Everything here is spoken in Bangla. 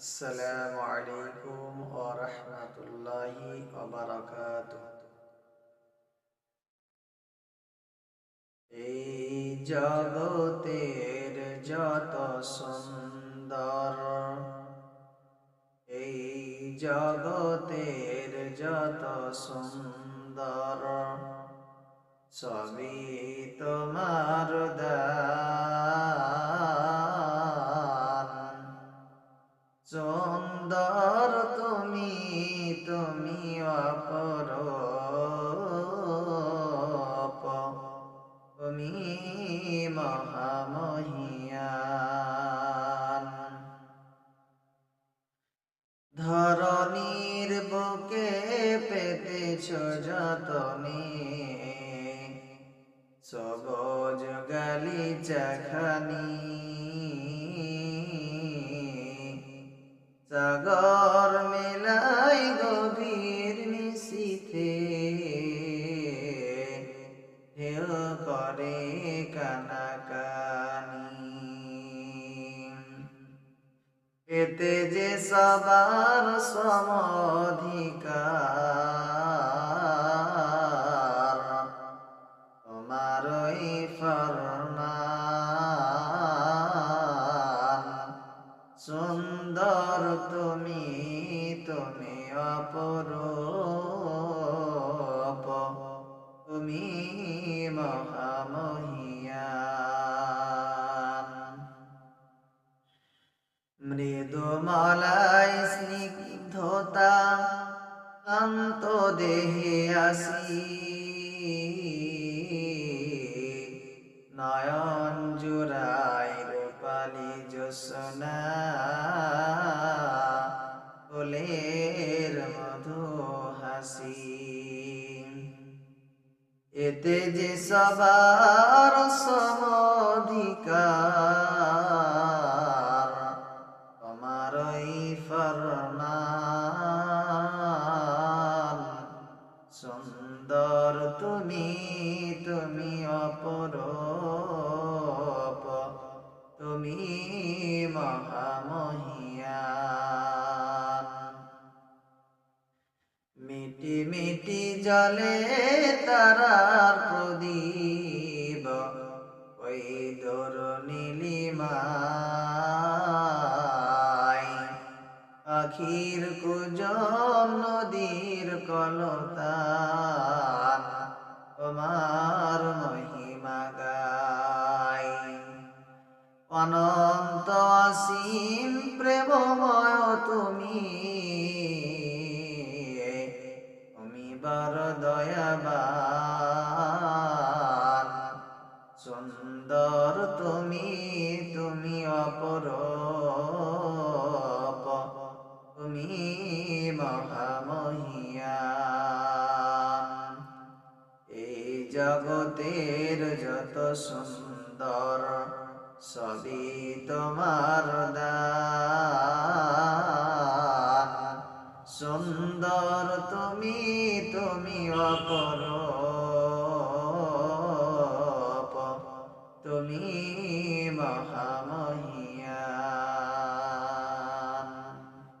আসসালামু আলাইকুম ওয়া রাহমাতুল্লাহি ওয়া বারাকাতুহু। এই জগতের যত সুন্দর, এই জগতের যত সুন্দর, সবই তোমার দান পেতেছ যতনে। সবজ গালি গালিচাখানি সাগর মেলাই গভীর নিশীথে। ঢেউ করে কানাকানি। এতে যে সবার সমধিকার ফরমান সুন্দর তুমি তুমি অপরূপ। তুমি মহামহিয়ান মৃদুমালাই স্নিগ্ধতা শান্ত দেহে আসি। এতে যে সবার সমধিকার তোমারই ফরমান সুন্দর তুমি তুমি অপরূপ তুমি মহামহিয়ান মিটি জলে তারার প্রদীপ, ওই দোর নীলিমায় আখির কুজম নদীর কলতান, তোমার মহিমা গায় অনন্ত অসীম প্রেমময় তুমি বড় দয়াবান। সুন্দর তুমি তুমি অপরূপ। তুমি মহামহিয়ান এই জগতের যত সুন্দর, সবই তোমার দান। সুন্দর তুমি তুমি অপর তুমি মহা